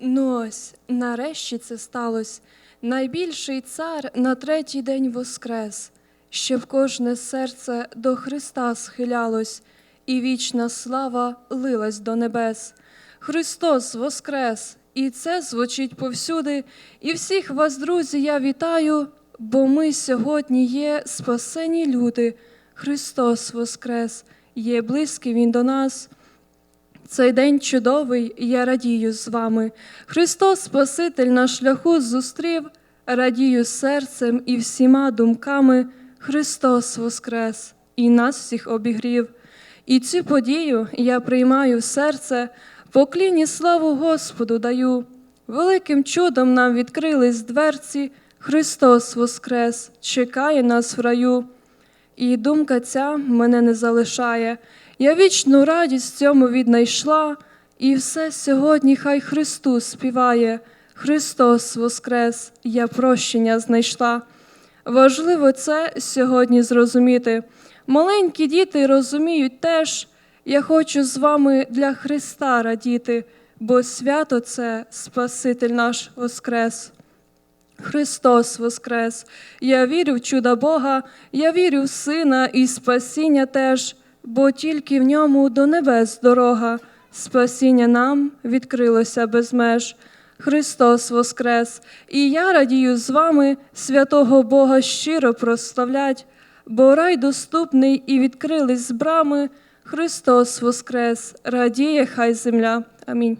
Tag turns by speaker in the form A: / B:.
A: Ну ось, нарешті це сталося. Найбільший цар на третій день воскрес, щоб кожне серце до Христа схилялось, і вічна слава лилась до небес. Христос воскрес, і це звучить повсюди. І всіх вас, друзі, я вітаю, бо ми сьогодні є спасені люди. Христос воскрес, є близький Він до нас. Цей день чудовий, я радію з вами. Христос Спаситель на шляху зустрів, радію серцем і всіма думками. Христос Воскрес і нас всіх обігрів. І цю подію я приймаю в серце, покліні славу Господу даю. Великим чудом нам відкрились дверці, Христос Воскрес, чекає нас в раю. І думка ця мене не залишає. Я вічну радість цьому віднайшла, і все сьогодні хай Христу співає. Христос Воскрес, я прощення знайшла. Важливо це сьогодні зрозуміти. Маленькі діти розуміють теж, я хочу з вами для Христа радіти, бо свято це Спаситель наш Воскрес. Христос Воскрес! Я вірю в чудо Бога, я вірю в Сина і спасіння теж, бо тільки в ньому до небес дорога, спасіння нам відкрилося без меж. Христос Воскрес! І я радію з вами святого Бога щиро прославлять, бо рай доступний і відкрились з брами. Христос Воскрес! Радіє хай земля. Амінь.